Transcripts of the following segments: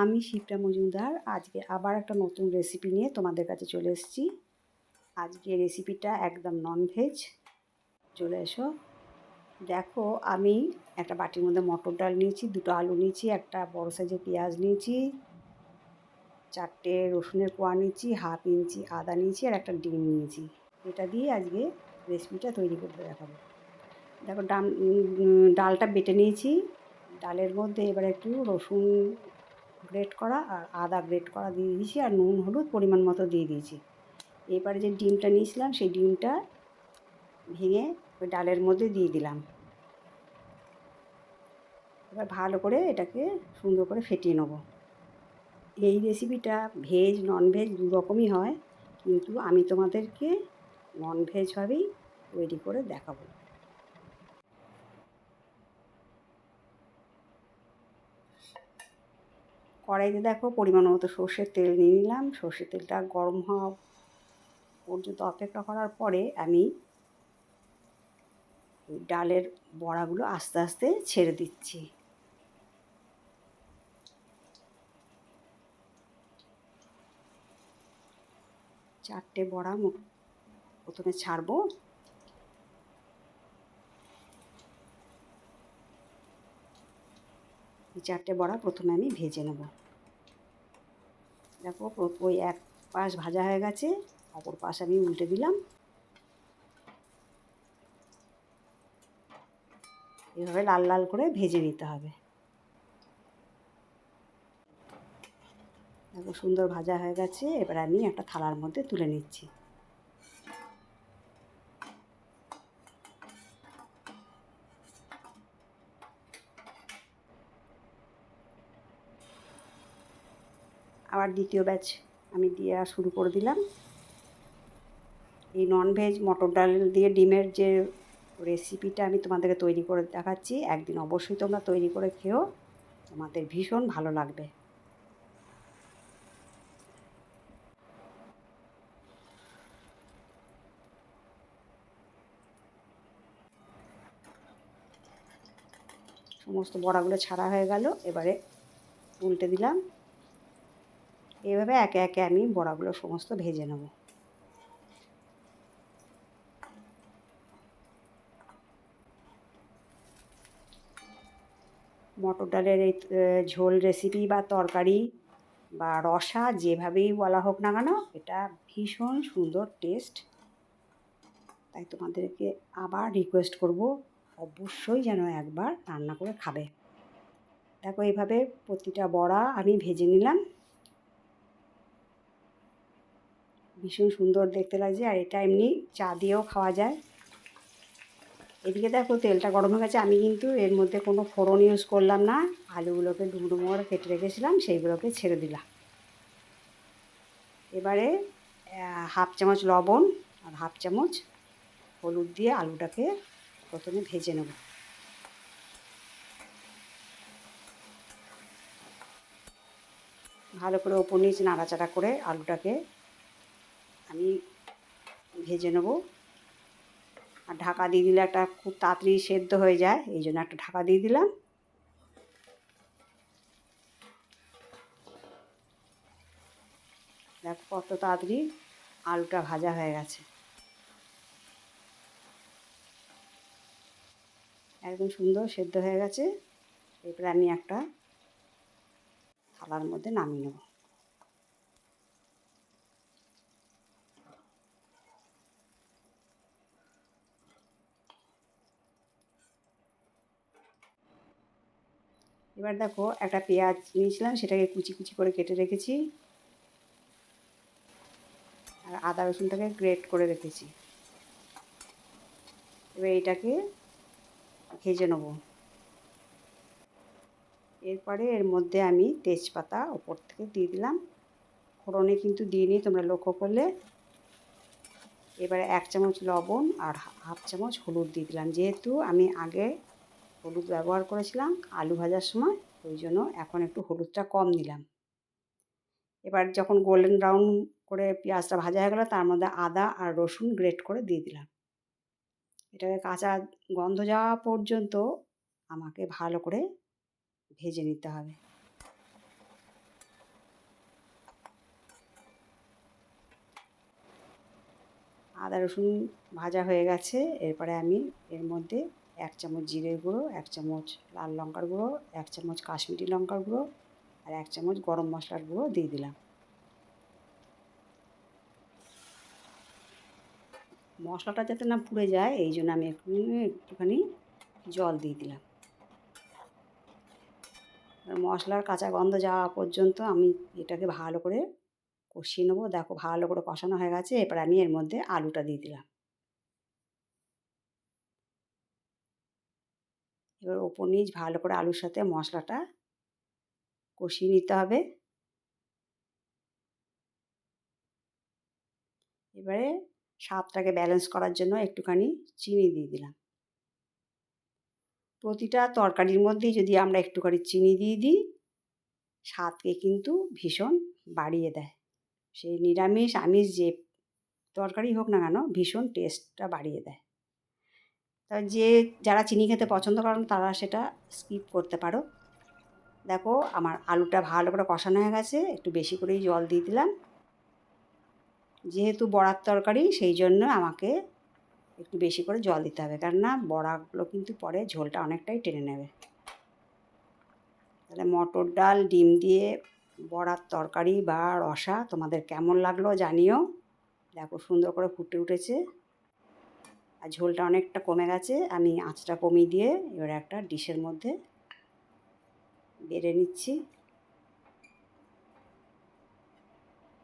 আমি শিপ্রা মজুমদার। আজকে আবার একটা নতুন রেসিপি নিয়ে তোমাদের কাছে চলে এসেছি। আজকে রেসিপিটা একদম ননভেজ চলে এসো। দেখো, আমি একটা বাটির মধ্যে মটর ডাল নিয়েছি, দুটো আলু নিয়েছি, একটা বড় সাইজের পেঁয়াজ নিয়েছি, চারটে রসুনের কোয়া নিয়েছি, হাফ ইঞ্চি আদা নিয়েছি আর একটা ডিম নিয়েছি। এটা দিয়ে আজকে রেসিপিটা তৈরি করতে দেখাবো। দেখো ডাল ডালটা বেটে নিয়েছি। ডালের মধ্যে এবার একটু রসুন গ্রেট করা আর আদা গ্রেট করা দিয়ে দিয়েছি আর নুন, হলুদ পরিমাণ মতো দিয়ে দিয়েছি। এবারে যে ডিমটা নিয়েছিলাম, সেই ডিমটা ভেঙে ওই ডালের মধ্যে দিয়ে দিলাম। এবার ভালো করে এটাকে সুন্দর করে ফেটিয়ে নেব। এই রেসিপিটা ভেজ ননভেজ দু রকমই হয়, কিন্তু আমি তোমাদেরকে ননভেজভাবেই তৈরি করে দেখাবো। কড়াইতে দেখো পরিমাণ মতো সর্ষের তেল নিয়ে নিলাম। সর্ষের তেলটা গরম হওয়া পর্যন্ত অপেক্ষা করার পরে আমি ডালের বড়াগুলো আস্তে আস্তে ছেড়ে দিচ্ছি। চারটে বড়া প্রথমে ছাড়বো। চারটে বড়া প্রথমে আমি ভেজে নেব। দেখো ওই এক পাশ ভাজা হয়ে গেছে, অপর পাশ আমি উল্টে দিলাম। এভাবে লাল লাল করে ভেজে নিতে হবে। দেখো, সুন্দর ভাজা হয়ে গেছে, এবার আমি একটা থালার মধ্যে তুলে নিচ্ছি। আবার দ্বিতীয় ব্যাচ আমি দিয়ে শুরু করে দিলাম। এই ননভেজ মটর ডাল দিয়ে ডিমের যে রেসিপিটা আমি তোমাদেরকে তৈরি করে দেখাচ্ছি, একদিন অবশ্যই তোমরা তৈরি করে খেও, তোমাদের ভীষণ ভালো লাগবে। সমস্ত বড়াগুলো ছাড়া হয়ে গেল, এবারে উল্টে দিলাম। এইভাবে একে একে আমি বড়াগুলো সমস্ত ভেজে নেব। মটর ডালের এই ঝোল রেসিপি বা তরকারি বা রসা যেভাবেই বলা হোক না কেন, এটা ভীষণ সুন্দর টেস্ট তাই তোমাদেরকে আবার রিকোয়েস্ট করব, অবশ্যই যেন একবার রান্না করে খাবে। দেখো এইভাবে প্রতিটা বড়া আমি ভেজে নিলাম। ভীষণ সুন্দর দেখতে লাগছে, আর এটা এমনি চা দিয়েও খাওয়া যায়। এদিকে দেখো তেলটা গরম হয়ে গেছে, আমি কিন্তু এর মধ্যে কোনো ফোড়ন ইউজ করলাম না। আলুগুলোকে ডুমডুম করে কেটে রেখেছিলাম, সেইগুলোকে ছেড়ে দিলাম। এবারে হাফ চামচ লবণ আর হাফ চামচ হলুদ দিয়ে আলুটাকে প্রথমে ভেজে নেব। ভালো করে ওপর নিচ নাড়াচাড়া করে আলুটাকে আমি ভেজে নেব। আর ঢাকা দিয়ে দিলে একটা খুব তাড়াতাড়ি সেদ্ধ হয়ে যায়, এই জন্য একটা ঢাকা দিয়ে দিলাম। দেখো কত তাড়াতাড়ি আলুটা ভাজা হয়ে গেছে। একদম সুন্দর সেদ্ধ হয়ে গেছে। এরপরে আমি একটা থালার মধ্যে নামিয়ে নেব। এবার দেখো একটা পেঁয়াজ নিয়েছিলাম, সেটাকে কুচি কুচি করে কেটে রেখেছি। আর আদা রসুনটাকে গ্রেট করে রেখেছি। এবার এটাকে ভেজে নেব। এরপরে এর মধ্যে আমি তেজপাতা ওপর থেকে দিয়ে দিলাম। ফোড়নে কিন্তু দিইনি, তোমরা লক্ষ্য করলে। এবারে এক চামচ লবণ আর হাফ চামচ হলুদ দিয়ে দিলাম। যেহেতু আমি আগে হলুদ ব্যবহার করেছিলাম আলু ভাজার সময়, ওই জন্য এখন একটু হলুদটা কম দিলাম এবার যখন গোল্ডেন ব্রাউন করে পেঁয়াজটা ভাজা হয়ে গেলো, তার মধ্যে আদা আর রসুন গ্রেট করে দিয়ে দিলাম। এটাকে কাঁচা গন্ধ যাওয়া পর্যন্ত আমাকে ভালো করে ভেজে নিতে হবে। আদা রসুন ভাজা হয়ে গেছে, এরপরে আমি এর মধ্যে এক চামচ জিরের গুঁড়ো, এক চামচ লাল লঙ্কার গুঁড়ো, এক চামচ কাশ্মীরি লঙ্কার গুঁড়ো আর এক চামচ গরম মশলার গুঁড়ো দিয়ে দিলাম। মশলাটা যাতে না পুড়ে যায়, এই জন্য আমি একটু একটুখানি জল দিয়ে দিলাম। মশলার কাঁচা গন্ধ যাওয়া পর্যন্ত আমি এটাকে ভালো করে কষিয়ে নেব। দেখো ভালো করে কষানো হয়ে গেছে এরপর আমি এর মধ্যে আলুটা দিয়ে দিলাম। এবার ওপর নিচ ভালো করে আলুর সাথে মশলাটা কষিয়ে নিতে হবে। এবারে স্বাদটাকে ব্যালেন্স করার জন্য একটুখানি চিনি দিয়ে দিলাম। প্রতিটা তরকারির মধ্যেই যদি আমরা একটুখানি চিনি দিয়ে দিই, স্বাদকে কিন্তু ভীষণ বাড়িয়ে দেয়। সেই নিরামিষ, আমিষ যে তরকারি হোক না কেন, ভীষণ টেস্টটা বাড়িয়ে দেয়। যে যারা চিনি খেতে পছন্দ করেন, তারা সেটা স্কিপ করতে পারো। দেখো, আমার আলুটা ভালো করে কষানো হয়ে গেছে, একটু বেশি করেই জল দিয়ে দিলাম। যেহেতু বড়ার তরকারি, সেই জন্য আমাকে একটু বেশি করে জল দিতে হবে, কেননা বড়াগুলো কিন্তু পরে ঝোলটা অনেকটাই টেনে নেবে। তাহলে মটর ডাল, ডিম দিয়ে বড়ার তরকারি বা রসা তোমাদের কেমন লাগল জানিও। দেখো, সুন্দর করে ফুটে উঠেছে। আর ঝোলটা অনেকটা কমে গেছে, আমি আঁচটা কমিয়ে দিয়ে এবার একটা ডিশের মধ্যে বেড়ে নিচ্ছি।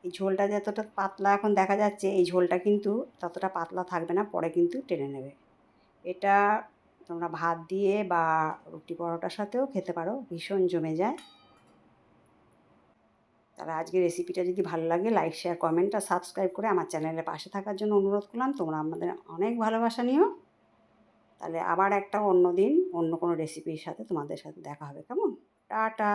এই ঝোলটা যতটা পাতলা এখন দেখা যাচ্ছে, এই ঝোলটা কিন্তু ততটা পাতলা থাকবে না, পরে কিন্তু টেনে নেবে। এটা তোমরা ভাত দিয়ে বা রুটি পরোটার সাথেও খেতে পারো, ভীষণ জমে যায়। তাহলে আজকে রেসিপিটা যদি ভালো লাগে লাইক শেয়ার কমেন্ট আর সাবস্ক্রাইব করে আমার চ্যানেলের পাশে থাকার জন্য অনুরোধ করলাম। তোমরা আমাদের অনেক ভালোবাসা নিও। তাহলে আবার একটা অন্য দিন অন্য কোনো রেসিপির সাথে তোমাদের সাথে দেখা হবে। কেমন? টাটা!